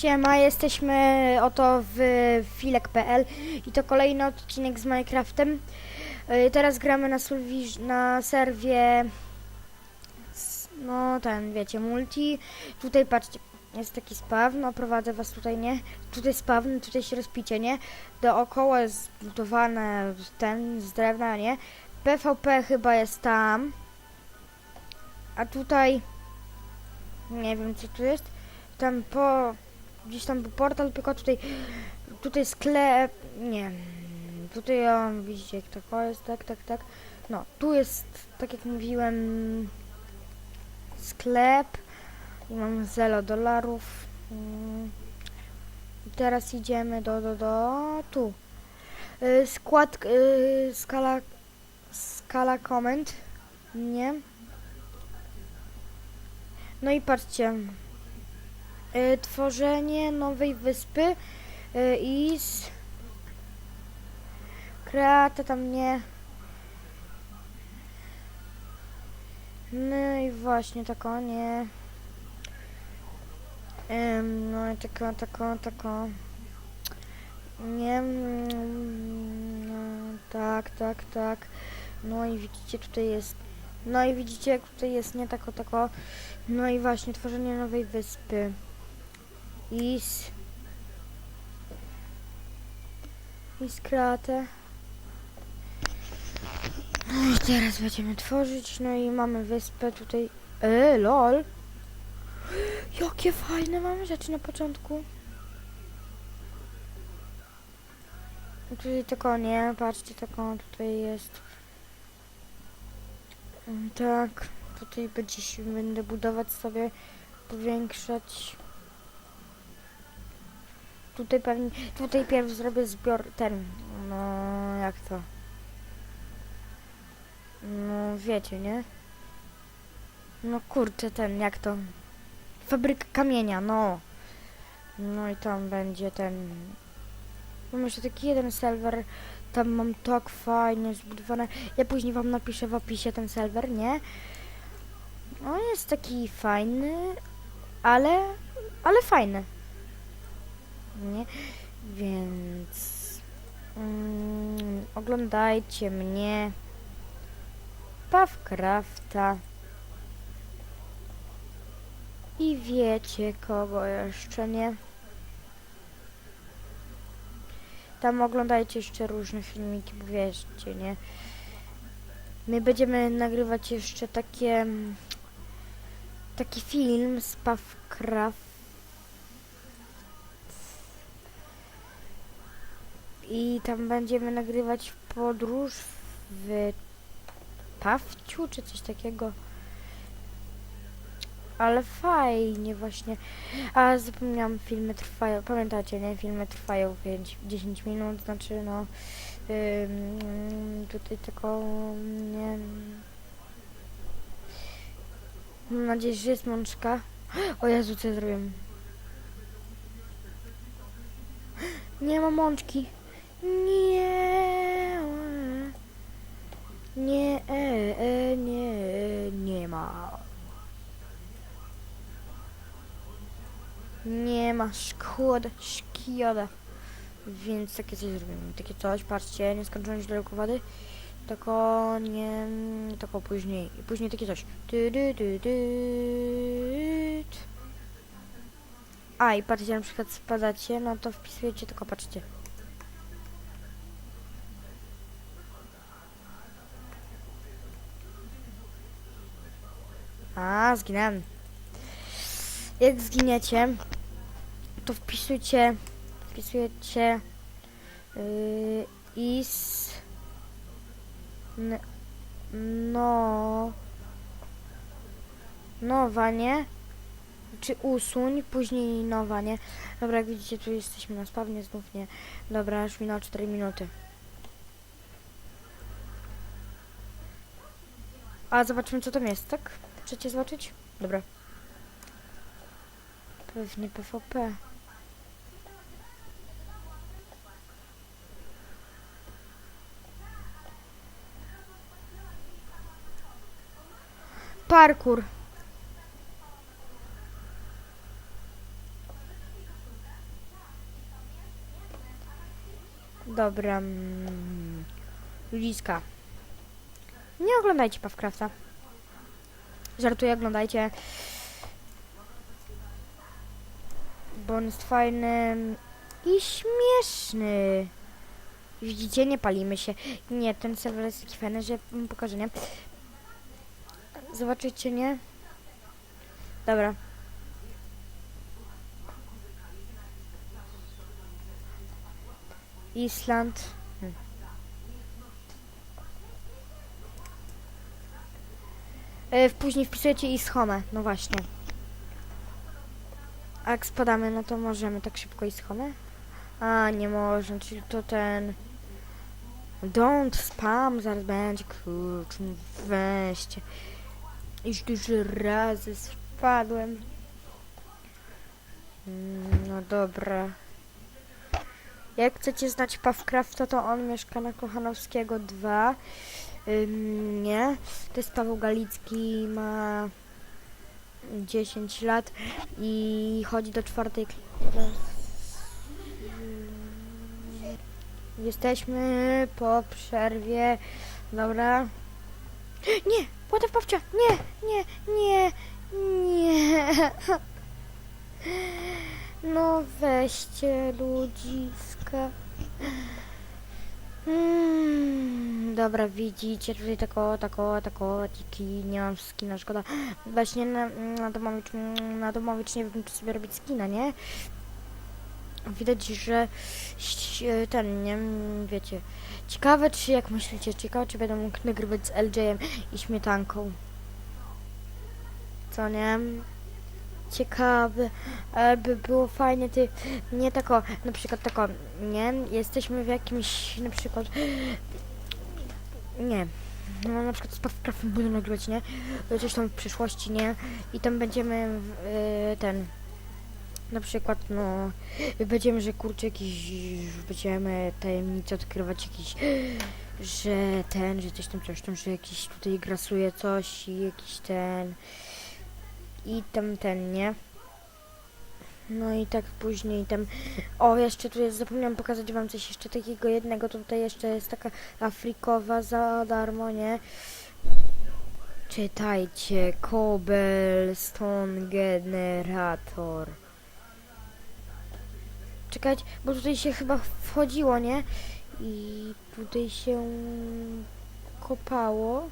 Siema, jesteśmy oto w filek.pl i to kolejny odcinek z Minecraftem. Yy, Teraz gramy na, na serwie, no ten, wiecie, multi. Tutaj patrzcie, jest taki spawn, no prowadzę was tutaj, nie? Tutaj spawn, tutaj się rozpicie, nie? Dookoła jest zbudowane ten z drewna, nie? PvP chyba jest tam. A tutaj, nie wiem co tu jest. Tam po, gdzieś tam był portal, tylko tutaj, tutaj sklep, nie, tutaj on, widzicie jak to jest, tak, tak, tak. No, tu jest, tak jak mówiłem, sklep i mam 0 dolarów. Mm. Teraz idziemy do, do, do, tu. Y, skład, y, skala, skala comment, nie? No i patrzcie, tworzenie nowej wyspy y, i z kreata tam nie. No i właśnie taką nie. No i taką, taką, taką. Nie mm, no, tak, tak, tak. No i widzicie tutaj jest no i widzicie jak tutaj jest nie tako, tako. No i właśnie tworzenie nowej wyspy i z i z kreatę no i teraz będziemy tworzyć no i mamy wyspę tutaj. E lol. Jakie fajne mamy rzeczy na początku. Tutaj tylko nie patrzcie taką tutaj jest. Mm, tak tutaj będzie będę budować sobie powiększać Tutaj pewnie, tutaj pierw zrobię zbior, ten, no jak to? No wiecie, nie? No kurczę, ten, jak to? Fabryka kamienia, no. No i tam będzie ten... Mam jeszcze taki jeden serwer, tam mam tak fajnie zbudowane. Ja później wam napiszę w opisie ten serwer, nie? On jest taki fajny, ale, ale fajny nie? Więc mm, oglądajcie mnie Pawcrafta i wiecie kogo jeszcze nie. Tam oglądajcie jeszcze różne filmiki, bo wiecie, nie? My będziemy nagrywać jeszcze takie mm, taki film z Pawcraft i tam będziemy nagrywać podróż w Pawciu czy coś takiego. Ale fajnie właśnie. A zapomniałam, filmy trwają, pamiętacie, nie? Filmy trwają 5, 10 minut, znaczy no tutaj tylko nie Mam nadzieję, że jest mączka. O Jezu, co ja zrobiłem? Nie ma mączki. Nie. Nie, e, e, nie, nie ma. Nie ma, szkoda, szkoda. Więc takie coś zrobimy. Takie coś, patrzcie, nieskończoność daleko wody. Tylko nie, tylko później. I później takie coś. A i patrzcie, na przykład spadacie, no to wpisujecie, tylko patrzcie. A, zginąłem. Jak zginiecie, to wpisujcie, wpisujecie yy, is no nowa, nie? Czy usuń, później nowa, nie? Dobra, jak widzicie, tu jesteśmy na spawnie, znów nie. Dobra, już minęło 4 minuty. A zobaczymy co tam jest, tak? Chcecie zobaczyć? Dobra. Pewnie PvP. Parkour. Dobra. Mm, ludziska. Nie oglądajcie Pawkrafta. Żartuję, oglądajcie. Bo on jest fajny i śmieszny. Widzicie, nie palimy się. Nie, ten serwer jest taki fajny, że pokażę, nie? Zobaczycie, nie? Dobra. Island. W- Później wpisujecie Ishome, no właśnie. A jak spadamy, no to możemy tak szybko Ishome? A, nie można, czyli to ten... Don't spam, zaraz będzie, kurczę, no weźcie. Już dużo razy spadłem. Mm, No dobra. Jak chcecie znać Pawcrafta, to on mieszka na Kochanowskiego 2. Nie, to jest Paweł Galicki, ma 10 lat i chodzi do czwartej klasy. Jesteśmy po przerwie. Dobra. Nie! Ładow babcia! Nie! Nie! Nie! Nie! No weźcie ludziska. Mm, dobra, widzicie tutaj tako, tako, tako, tiki, nie mam skina, szkoda. Właśnie na, na domowicz, na domowicz nie wiem, czy sobie robić skina, nie? Widać, że ten, nie wiecie. Ciekawe, czy jak myślicie, ciekawe, czy będę mógł nagrywać z LJ-em i śmietanką. Co nie? Ciekawe, ale by było fajnie, ty, nie tako, na przykład tako, nie? Jesteśmy w jakimś, na przykład, nie, no na przykład z Pawcraftem będę nagrywać, nie? Coś tam w przyszłości, nie? I tam będziemy, y, ten, na przykład, no, będziemy, że kurczę, jakiś, będziemy tajemnice odkrywać jakiś, że ten, że coś tam, coś tam, że jakiś tutaj grasuje coś i jakiś ten, i tam ten, nie? No i tak później tam, o jeszcze tu jest, zapomniałam pokazać wam coś jeszcze takiego jednego, tutaj jeszcze jest taka Afrikowa za darmo, nie? Czytajcie, Cobblestone Generator. Czekajcie, bo tutaj się chyba wchodziło, nie? I tutaj się kopało.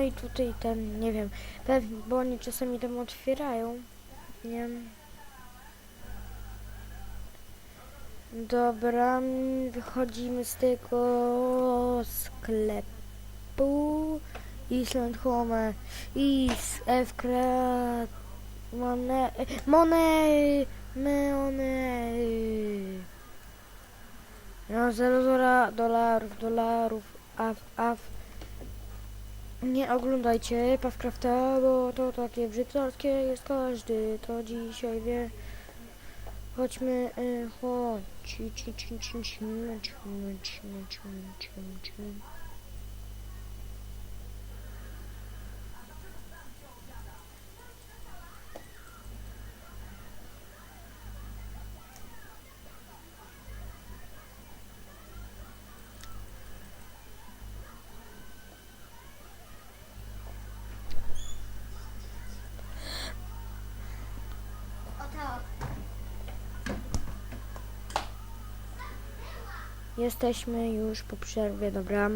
No i tutaj ten, nie wiem, pewnie, bo oni czasami tam otwierają. Nie wiem. Dobra, wychodzimy z tego sklepu. Island Home, Is, Fkra, Mone, Mone, Meone. No, 0 dola, dolarów, dolarów, af, af. Nie oglądajcie Pawcrafta, bo to takie brzydkie jest każdy, to dzisiaj wie. Chodźmy, y, chodź. Ci, ci, ci, ci, ci, ci, Jesteśmy już po przerwie, dobra.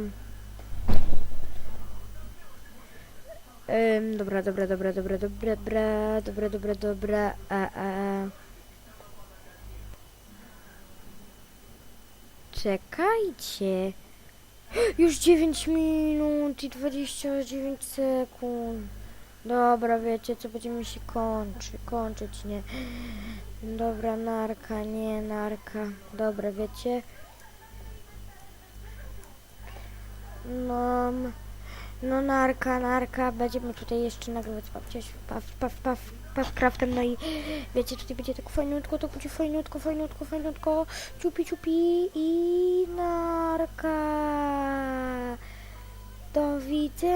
Ym, dobra, dobra, dobra, dobra, dobra, dobra, dobra, dobra, dobra, a, a. Czekajcie. Już 9 minut i 29 sekund. Dobra, wiecie co, będziemy się kończy, kończyć, nie? Dobra, narka, nie, narka. Dobra, wiecie? No, no narka, narka, będziemy tutaj jeszcze nagrywać babcia, paw, paw, paw, Pawcraftem, no i wiecie, tutaj będzie tak fajnutko, to będzie fajnutko, fajnutko, fajnutko, ciupi, ciupi i narka. Do widzenia.